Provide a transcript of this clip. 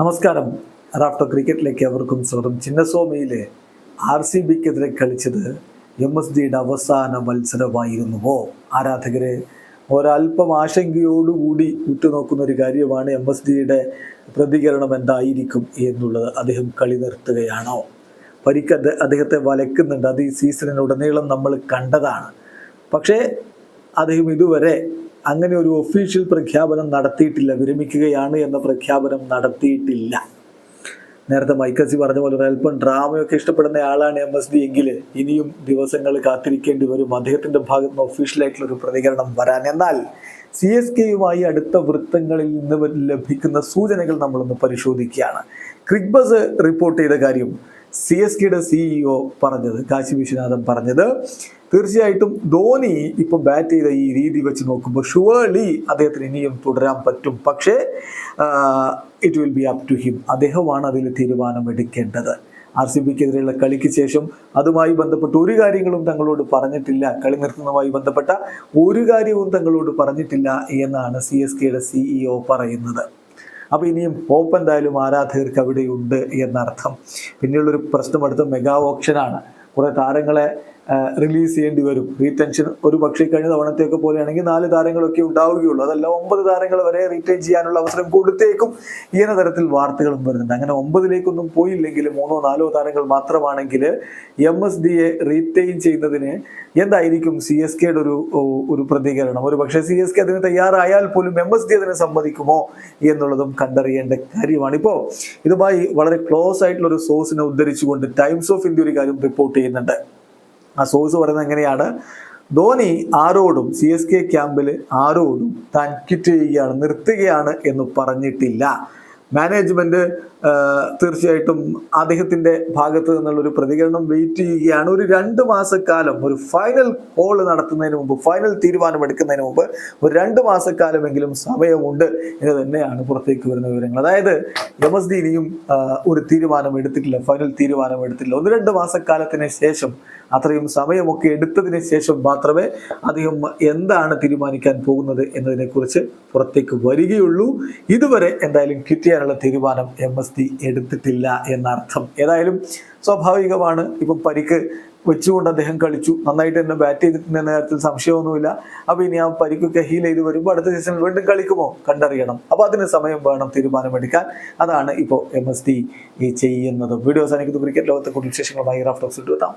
നമസ്കാരം. റാഫ്റ്റർ ക്രിക്കറ്റിലേക്ക് അവർക്കും സ്വാഗതം. ചിന്നസ്വാമിയിലെ ആർ സി ബിക്കെതിരെ കളിച്ചത് എം എസ് ഡിയുടെ അവസാന മത്സരമായിരുന്നുവോ? ആരാധകരെ ഒരല്പം ആശങ്കയോടുകൂടി ഉറ്റുനോക്കുന്ന ഒരു കാര്യമാണ് എം എസ് ഡിയുടെ പ്രതികരണം എന്തായിരിക്കും എന്നുള്ളത് അദ്ദേഹം കളി നിർത്തുകയാണോ? പരിക്ക് അദ്ദേ- അദ്ദേഹത്തെ വലക്കുന്നുണ്ട് അത് ഈ സീസണിനുടനീളം നമ്മൾ കണ്ടതാണ്. പക്ഷേ അദ്ദേഹം ഇതുവരെ അങ്ങനെ ഒരു ഒഫീഷ്യൽ പ്രഖ്യാപനം നടത്തിയിട്ടില്ല വിരമിക്കുകയാണ് എന്ന പ്രഖ്യാപനം നടത്തിയിട്ടില്ല. നേരത്തെ മൈക്കസി പറഞ്ഞ പോലെ ഒരല്പം ഡ്രാമയൊക്കെ ഇഷ്ടപ്പെടുന്ന ആളാണ് എം എസ് ഡി എങ്കിൽ ഇനിയും ദിവസങ്ങൾ കാത്തിരിക്കേണ്ടി വരും. അദ്ദേഹത്തിന്റെ ഭാഗത്ത് നിന്ന് ഒഫീഷ്യലായിട്ടുള്ള ഒരു പ്രതികരണം വരാൻ. എന്നാൽ സി എസ് കെയുമായി അടുത്ത വൃത്തങ്ങളിൽ നിന്ന് ലഭിക്കുന്ന സൂചനകൾ നമ്മളൊന്ന് പരിശോധിക്കുകയാണ്. ക്രിക്ബസ് റിപ്പോർട്ട് ചെയ്ത കാര്യം സി എസ് കെയുടെ സിഇഒ പറഞ്ഞത് കാശി വിശ്വനാഥൻ പറഞ്ഞത് തീർച്ചയായിട്ടും ധോനി ഇപ്പൊ ബാറ്റ് ചെയ്ത ഈ രീതി വെച്ച് നോക്കുമ്പോൾ ഷുവർലി അദ്ദേഹത്തിന് ഇനിയും തുടരാൻ പറ്റും. പക്ഷേ it will be up to him അദ്ദേഹമാണ് അതിൽ തീരുമാനമെടുക്കേണ്ടത്. ആർ സി ബിക്കെതിരെയുള്ള കളിക്ക് ശേഷം അതുമായി ബന്ധപ്പെട്ട ഒരു കാര്യങ്ങളും തങ്ങളോട് പറഞ്ഞിട്ടില്ല. കളി നിർത്തുന്നതുമായി ബന്ധപ്പെട്ട ഒരു കാര്യവും തങ്ങളോട് പറഞ്ഞിട്ടില്ല എന്നാണ് സി എസ് കെയുടെ സിഇഒ പറയുന്നത്. അപ്പോൾ ഇനിയും ഹോപ്പ് എന്തായാലും ആരാധകർക്ക് അവിടെയുണ്ട് എന്നർത്ഥം. പിന്നെയുള്ളൊരു പ്രശ്നം അടുത്ത മെഗാ ഓപ്ഷനാണ് കുറേ താരങ്ങളെ റിലീസ് ചെയ്യേണ്ടി വരും. റീടെൻഷൻ ഒരു പക്ഷേ കഴിഞ്ഞ തവണത്തെയൊക്കെ പോലെയാണെങ്കിൽ നാല് താരങ്ങളൊക്കെ ഉണ്ടാവുകയുള്ളൂ. അതല്ല ഒമ്പത് താരങ്ങൾ വരെ റീറ്റെയിൻ ചെയ്യാനുള്ള അവസരം കൊടുത്തേക്കും എന്ന തരത്തിൽ വാർത്തകളും വരുന്നുണ്ട്. അങ്ങനെ ഒമ്പതിലേക്കൊന്നും പോയില്ലെങ്കിൽ മൂന്നോ നാലോ താരങ്ങൾ മാത്രമാണെങ്കിൽ എം എസ് ഡിയെ റീറ്റെയിൻ ചെയ്യുന്നതിന് എന്തായിരിക്കും സി എസ് കെയുടെ ഒരു ഒരു പ്രതികരണം? ഒരു പക്ഷേ സി എസ് കെ അതിന് തയ്യാറായാൽ പോലും എം എസ് ഡി അതിനെ സമ്മതിക്കുമോ എന്നുള്ളതും കണ്ടറിയേണ്ട കാര്യമാണ്. ഇപ്പോൾ ഇതുമായി വളരെ ക്ലോസ് ആയിട്ടുള്ള ഒരു സോഴ്സിനെ ഉദ്ധരിച്ചുകൊണ്ട് ടൈംസ് ഓഫ് ഇന്ത്യ ഒരു കാര്യം റിപ്പോർട്ട് ചെയ്യുന്നുണ്ട്. ആ സോഴ്സ് പറയുന്നത് എങ്ങനെയാണ്? ധോനി ആരോടും സി എസ് കെ ക്യാമ്പിൽ ആരോടും താൻ ക്വിറ്റ് ചെയ്യുകയാണ് നിർത്തുകയാണ് എന്ന് പറഞ്ഞിട്ടില്ല. മാനേജ്മെന്റ് തീർച്ചയായിട്ടും അദ്ദേഹത്തിന്റെ ഭാഗത്ത് നിന്നുള്ള ഒരു പ്രതികരണം വെയിറ്റ് ചെയ്യുകയാണ്. ഒരു രണ്ട് മാസക്കാലം ഒരു ഫൈനൽ കോൾ നടത്തുന്നതിന് മുമ്പ് ഫൈനൽ തീരുമാനം എടുക്കുന്നതിന് മുമ്പ് ഒരു രണ്ട് മാസക്കാലമെങ്കിലും സമയമുണ്ട് എന്ന് തന്നെയാണ് പുറത്തേക്ക് വരുന്ന വിവരങ്ങൾ. അതായത് എം ഒരു തീരുമാനം എടുത്തിട്ടില്ല ഫൈനൽ തീരുമാനം എടുത്തിട്ടില്ല ഒന്ന് രണ്ട് മാസക്കാലത്തിന് ശേഷം അത്രയും സമയമൊക്കെ എടുത്തതിന് ശേഷം മാത്രമേ അദ്ദേഹം എന്താണ് തീരുമാനിക്കാൻ പോകുന്നത് എന്നതിനെക്കുറിച്ച് പുറത്തേക്ക് വരികയുള്ളൂ. ഇതുവരെ എന്തായാലും ക്വിറ്റ് ചെയ്യാനുള്ള തീരുമാനം എം എസ് ടി എടുത്തിട്ടില്ല എന്നർത്ഥം. ഏതായാലും സ്വാഭാവികമാണ്. ഇപ്പം പരിക്ക് വെച്ചുകൊണ്ട് അദ്ദേഹം കളിച്ചു. നന്നായിട്ട് തന്നെ ബാറ്റ് ചെയ്തിട്ടുണ്ട് എന്ന കാര്യത്തിൽ സംശയമൊന്നുമില്ല. അപ്പോൾ ഇനി ആ പരിക്കൊക്കെ ഹീൽ ചെയ്ത് വരുമ്പോൾ അടുത്ത സീസണിൽ വീണ്ടും കളിക്കുമോ കണ്ടറിയണം. അപ്പോൾ അതിന് സമയം വേണം തീരുമാനമെടുക്കാൻ. അതാണ് ഇപ്പോൾ എം എസ് ടി ചെയ്യുന്നത്. വീഡിയോസ് എനിക്ക് ക്രിക്കറ്റ് ലോകത്തെ കൂടുതൽ വിശേഷങ്ങളുമായി റാഫ്റ്റോക്സ് എത്താം.